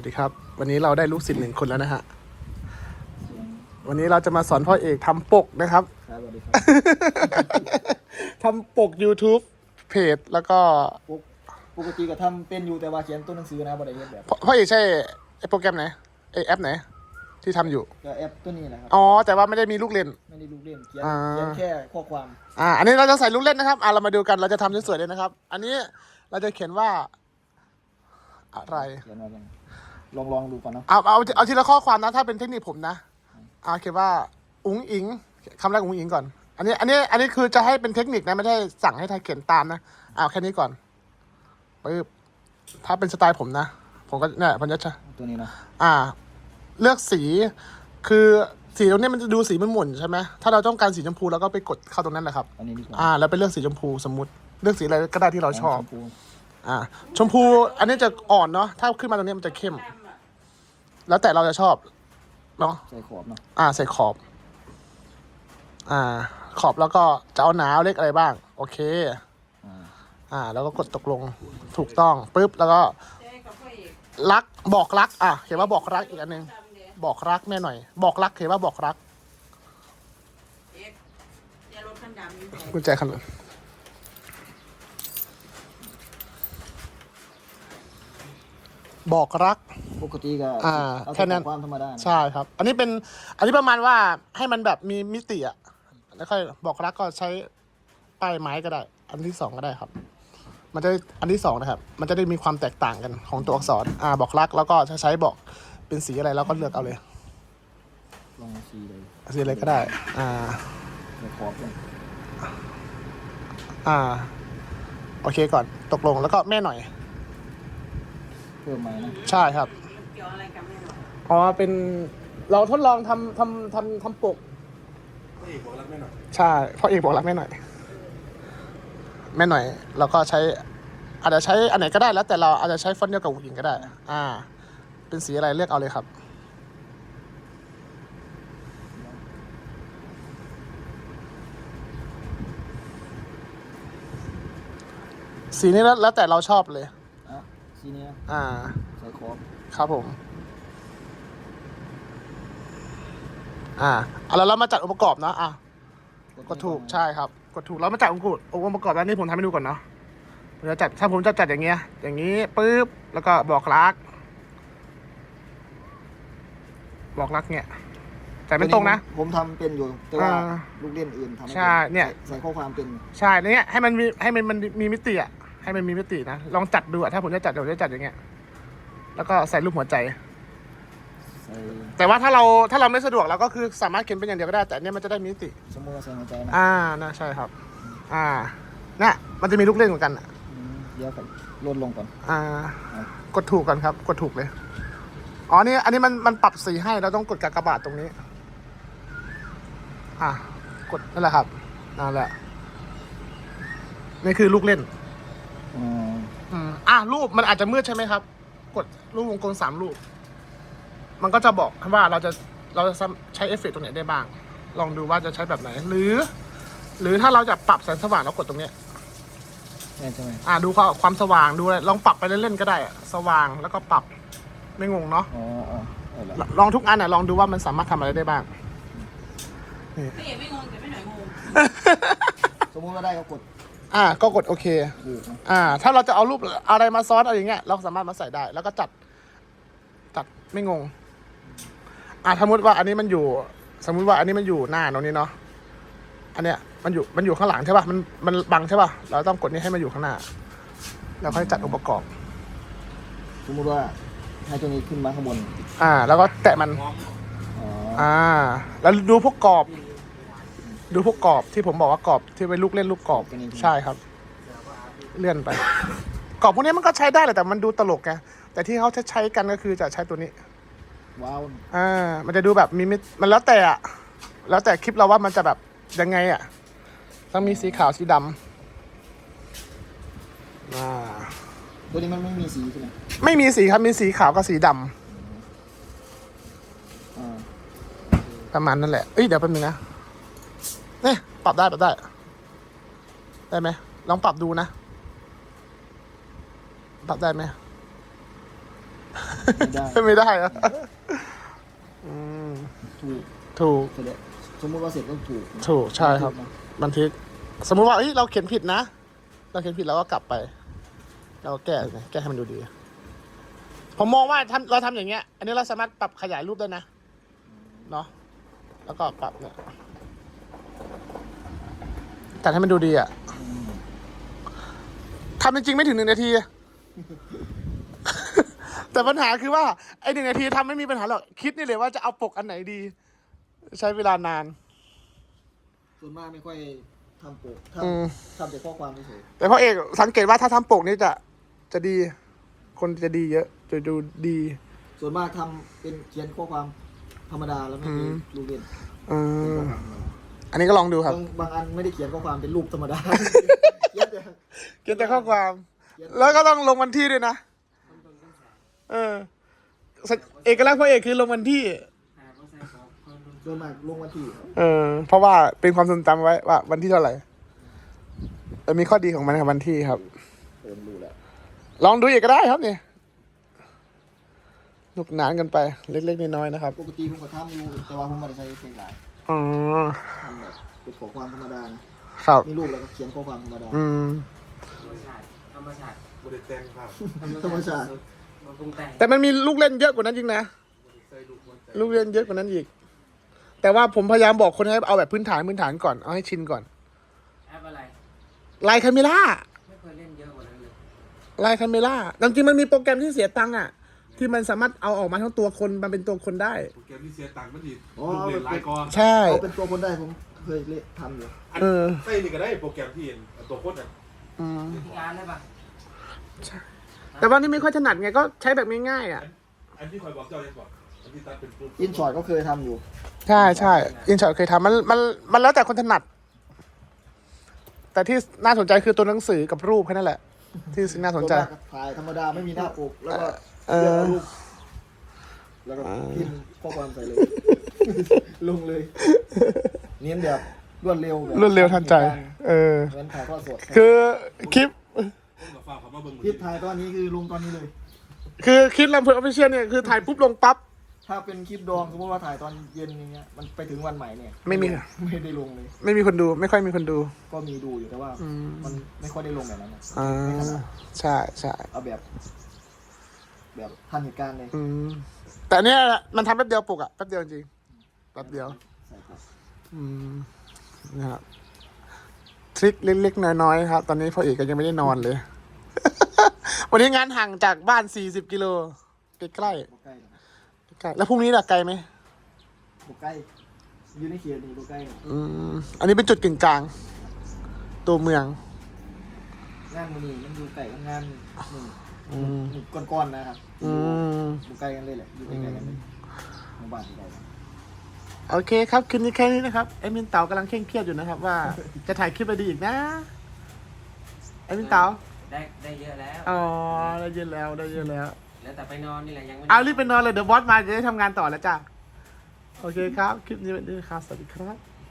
วัสดีครับ วันนี้เราได้ลูกศิษย์หนึ่งคนแล้วนะฮะ วันนี้เราจะมาสอนพ่อเอกทำปกนะครับครับสวัสดีครับทำปก YouTube เพจแล้วก็ปกปกติก็ทำเป็นอยู่แต่ว่าเขียนตัวหนังสือนะบ่ได้เฮ็ดแบบพ่อพ่อเอกใช่ไอโปรแกรมไหนไอแอปไหน ที่ทำอยู่ก็แอปตัวนี้แหละครับอ๋อแต่ว่าไม่ได้มีลูกเล่น ไม่ได้ลูกเล่นเขียนอ่า เขียนแค่ข้อความอ่า อันนี้เราจะใส่ลูกเล่นนะครับอ่าเรามาดูกันเราจะทำสวยๆเลยนะครับ อันนี้เราจะเขียนว่าอะไร เขียนว่ายัง ลองลองดูก่อนเนาะเอาเอาเอาทีละข้อความนะถ้าเป็นเทคนิคผมนะเอาเขียนว่าอุ๋งอิงคำแรกอุ๋งอิงก่อน อันนี้ อันนี้ อันนี้คือจะให้เป็นเทคนิคนะไม่ได้สั่งให้ไทยเขียนตามนะเอาแค่นี้ก่อนปึ๊บถ้าเป็นสไตล์ผมนะ ผมก็เนี่ยผมจะใช้ตัวนี้เนาะอ่า เลือกสี คือสีตรงเนี้ยมันจะดูสีมันหมุนใช่ไหมถ้าเราต้องการสีชมพูเราก็ไปกดเข้าตรงนั้นแหละครับอันนี้ดีกว่าอ่า แล้วไปเลือกสีชมพูสมมติเลือกสีอะไรก็ได้ที่เราชอบชมพูอ่า ชมพู อันนี้จะอ่อนเนาะถ้าขึ้นมาตรงนี้มันจะเข้ม แล้วแต่เราจะชอบเนาะใส่ขอบเนาะอ่าใส่ขอบ อ่า ขอบแล้วก็จะเอาหนาเอาเล็กอะไรบ้าง โอเคอ่าอ่า แล้วก็กดตกลงถูกต้องปุ๊บแล้วก็เจ๊กับพ่อเอกรักบอกรัก อะเขียนว่าบอกรักอีกอันหนึงจำเดี๋ยวบอกรักแม่หน่อย บอกรักเขียนว่าบอกรักเอกอย่ารถคันดำอยู่ไหนกุญแจขนมบอกรัก ปกติก็อ่าเอาแค่นั้นข้อความธรรมดานะใช่ครับ อันนี้เป็นอันนี้ประมาณว่าให้มันแบบมีมิติอะแล้วค่อยบอกรักก็ใช้ป้ายไม้ก็ได้ อันที่สองก็ได้ครับ มันจะได้อันที่สองนะครับ มันจะได้มีความแตกต่างกันของตัวอักษร อ่า บอกรักแล้วก็จะใช้บอกเป็นสีอะไรเราก็เลือกเอาเลยลองสีเลยสีอะไรก็ได้ อ่าใส่ขอบเลยอ่า โอเคก่อนตกลงแล้วก็แม่หน่อย เพิ่มไหมนะ ใช่ครับเกี่ยวอะไรกับแม่หน่อยอ๋อเป็นเราทดลองทำทำทำทำปกพ่อเอกบอกรักแม่หน่อยใช่พ่อเอกบอกรักแม่หน่อย แม่หน่อยเราก็ใช้ อาจจะใช้อันไหนก็ได้แล้ว แต่เราอาจจะใช้ฟอนต์เดียวกับผู้หญิงก็ได้ อ่า เป็นสีอะไรเลือกเอาเลยครับสีนี้แล้วแล้วแต่เราชอบเลย อะสีนี้นะอ่า ใส่ขอบ ครับผม อ่าเอาแล้วเรามาจัดองค์ประกอบเนาะอะกดถูกใช่ครับกดถูกแล้วมาจัดองค์ประกอบองค์ประกอบแล้วนี่ผมทำให้ดูก่อนเนาะผมจะจัดถ้าผมจะจัดอย่างเงี้ย อย่างนี้ปุ๊บแล้วก็บอกรัก บอกรักเนี่ย แต่ไม่ตรงนะ ผมทำเป็นอยู่ แต่ว่าอ่าลูกเล่นอื่นทำไม่ป็ใช่เนี่ย ใส่ข้อความเป็นใช่เนี่ยให้มันมีให้มันมันมีมิติอะให้มันมีมิตินะลองจัดดูอะถ้าผมจะจัดเดี๋ยวผมจะจัดอย่างเงี้ย แล้วก็ใส่รูปหัวใจ ใส่แต่ว่าถ้าเราถ้าเราไม่สะดวกเราก็คือสามารถเขียนเป็นอย่างเดียวก็ได้ แต่อันเนี้ยมันจะได้มิติ สมมติว่าใส่หัวใจนะอ่าน่าใช่ครับ อ่าน่ะมันจะมีลูกเล่นเหมือนกันอะอืมเดี๋ยวก่อนลดลงก่อน อ่าครับกดถูกก่อนครับ กดถูกเลย อ๋อนี่อันนี้มันมันปรับสีให้เราต้องกดกากบาทตรงนี้ อะกดนั่นแหละครับนั่นแหละนี่คือลูกเล่น อืม อืมอะรูปมันอาจจะมืดใช่ไหมครับ กดรูปวงกลมสามรูปมันก็จะบอกว่าเราจะเราจะใช้เอฟเฟกต์ตรงไหนได้บ้าง ลองดูว่าจะใช้แบบไหน หรือ หรือถ้าเราจะปรับแสงสว่างเรากดตรงเนี้ยแม่นใช่ไหมอ่าดูความความสว่างดูเลยลองปรับไปเล่นๆก็ได้อะสว่างแล้วก็ปรับไม่งงเนาะอ๋ออ๋อเอาละลลองทุกอันอะลองดูว่ามันสามารถทำอะไรได้บ้าง พี่เอกไม่งงแต่แม่หน่อยงง สมมติว่าได้ก็กด อ่าก็กดโอเคถูกนะอ่า ถ้าเราจะเอารูปอะไรมาซ้อนอะไรอย่างเงี้ยเราสามารถมาใส่ได้ แล้วก็จัดจัดไม่งง อ่าสมมติว่าอันนี้มันอยู่ สมมุติว่าอันนี้มันอยู่หน้าตรงนี้เนาะอันเนี้ยมันอยู่มันอยู่ข้างหลังใช่ป่ะมันมันบังใช่ป่ะเราต้องกดนี้ให้มันอยู่ข้างหน้า แล้วค่อยจัดองค์ประกอบ สมมติว่าให้ตัวนี้ขึ้นมาข้างบน อ่า แล้วก็แตะมัน อ๋อ อ่า แล้วดูพวกกรอบ ดูพวกกรอบที่ผมบอกว่ากรอบที่เป็นลูกเล่นลูกกรอบใช่ครับ เลื่อนไป กรอบพวกนี้มันก็ใช้ได้แหละแต่มันดูตลกไงแต่ที่เขาจะใช้กันก็คือจะใช้ตัวนี้ว้าวอ่ามันจะดูแบบมีมิตมันแล้วแต่อะแล้วแต่คลิปเราว่ามันจะแบบยังไงอะต้องมีสีขาวสีดำอ่าตัวนี้มันไม่มีสีใช่ไหมไม่มีสีครับมีสีขาวกับสีดำอ่าประมาณนั่นแหละเอ้ยเดี๋ยวแป๊บนึงนะ เนี่ยปรับได้ปรับได้ ได้ไหมลองปรับดูนะ ปรับได้ไหมไม่ได้ ไม่ได้เหรอะอืมถูกถูก เสร็จแล้วสมมติว่าเสร็จต้องถูกถูกใช่ครับ บันทึก สมมุติว่าเอ้ยเราเขียนผิดนะ เราเขียนผิดเราก็กลับไป เราก็แก้ไงแก้ให้มันดูดี ผมมองว่าทำเราทำอย่างเงี้ย อันนี้เราสามารถปรับขยายรูปได้นะ เนาะ แล้วก็ปรับเนี่ย จัดให้มันดูดีอะทำจริงๆไม่ถึงหนึ่งนาที แต่ปัญหาคือว่า ไอ้หนึ่งนาทีทำไม่มีปัญหาหรอก คิดนี่เลยว่าจะเอาปกอันไหนดี ใช้เวลานาน ส่วนมากไม่ค่อยทำปกทอืมำทำแต่ข้อความเฉยแต่พ่อเอกสังเกตว่าถ้าทำปกนี่จะจะดี คนจะดีเยอะ จะดูดี ๆส่วนมากทำเป็นเขียนข้อความธรรมดาแล้วไม่มีอืมรูปเล่นอืเป็นข้อมความธรรมดา อันนี้ก็ลองดูครับ บางบางอันไม่ได้เขียนข้อความเป็นรูปธรรมดาเขียนแต่ เขียนแต่ข้อความ แล้วก็ต้องลงวันที่ด้วยนะ เออสัญเอกลักษณ์พ่อเอกคือลงวันที่ส่วนมากลงวันที่เออ เพราะว่าเป็นความทรงจำไว้ว่าวันที่เท่าไหร่แต่มีข้อดีของมันครับวันที่ครับเติมรูแล้วลองดูอีกก็ได้ครับนี่หนุกหนานกันไป เล็กๆน้อยๆนะครับ ปกติผมก็ทำอยู่แต่ว่าผมไม่ได้ใช้เพลงหลาย อ๋อทำแบบเป็นข้อความธรรมดานะครับ มีรูปแล้วก็เขียนข้อความธรรมดา อืม ธรรมชาติธรรมชาติบริแต่งครับธรรมชาติ มันปรุงแต่งแต่มันมีลูกเล่นเยอะกว่านั้นจริงนะใส่ลูกบนใจลูกเล่นเยอะกว่านั้นอีก แต่ว่าผมพยายามบอกคนให้เอาแบบพื้นฐานพื้นฐานก่อน เอาให้ชินก่อน แอปอะไร ไลน์คาเมล่า ไม่เคยเล่นเยอะกว่านั้นเลยไลน์คาเมล่าจริงๆมันมีโปรแกรมที่เสียตังค์อะ ที่มันสามารถเอาออกมาทั้งตัวคนมาเป็นตัวคนได้ โปรแกรมที่เสียตังค์มันดีอ๋อ ลูกเรียนหลายกองใช่ เอาเป็นตัวคนได้ผมเคยเล่นทำอยู่อันเออ ใส่นี่ก็ได้โปรแกรมที่เห็นตัวโคตรอะอืมที่งานได้ปะแต่ว่านี่ไม่ค่อยถนัดไงก็ใช้แบบง่ายๆอะ อันที่คอยบอกเจ้าเลยบอกอันที่ตัดเป็นปุ๊บอินชอร์ก็เคยทำอยู่ ใช่ใช่อินช็อตเคยทำมันมันมันแล้วแต่คนถนัด แต่ที่น่าสนใจคือตัวหนังสือกับรูปแค่นั้นแหละ ที่สิ่งน่าสนใจส่วมากถ่ายธรรมดาไม่มีหน้าปกแล้วก็ เออเลือกเอารูปแล้วก็พิมพ์ข้อความใส่เลย ลงเลย เน้นแบบรวดเร็วแบบรวดเร็วทันใจ เออ เหมือนถ่ายทอดสดคือคลิปผมกับฟ้าเขามาเบิ่งคลิปถ่ายตอนนี้คือลงตอนนี้เลย คือคลิปลำเพลินออฟฟิเชียลเนี่ยคือถ่ายปุ๊บลงปั๊บ ถ้าเป็นคลิปดองสมมติว่าถ่ายตอนเย็นอย่างเงี้ยมันไปถึงวันใหม่เนี่ยไม่มี ไม่ได้ลงเลย ไม่มีคนดูไม่ค่อยมีคนดู ก็มีดูอยู่แต่ว่าอืมมันไม่ค่อยได้ลงแบบนั้นนะอ่า ใช่ใช่เอาแบบ แบบทันเหตุการณ์เลยอืมแต่เนี้ยมันทำแป๊บเดียวปลุกอะแป๊บเดียวจริงแป๊บเดียว ใส่ปกอืมนะครับทริคเล็กๆน้อยๆครับ ตอนนี้พ่อเอกก็ยังไม่ได้นอนเลย วันนี้งานห่างจากบ้านสี่สิบกิโลใกล้ๆใกล้บกใกล้หรอกๆแล้วพรุ่งนี้ล่ะไกลไหมบกใกล้อยู่ในเขตนี่บกใกล้หรอกอืมอันนี้เป็นจุดกึ่งกลาง ตัวเมือง งานมันนี่มันอยู่ใกล้กับงานหนึ่ง อืมหนึ่งก้อนๆนะครับอืมบกใกล้กันเลยแหละอยู่ใกล้ๆกันเลยหมู่บ้านใกล้กันโอเคครับคืนนี้แค่นี้นะครับไอ้มินเต๋ากำลังเคร่งเครียดอยู่นะครับ ว่า จะถ่ายคลิปอะไรดีอีกนะไอ้มินเต๋าได้ได้เยอะแล้ว อ๋อได้เยอะแล้วได้เยอะแล้ว แล้วแต่ไปนอนนี่แหละยังไม่เอารีบไปนอนเลยเดี๋ยวบอสมาจะได้ทำงานต่อแล้วจ้ะ โอเคครับ คลิปนี้เป็นนี้ครับ สวัสดีครับ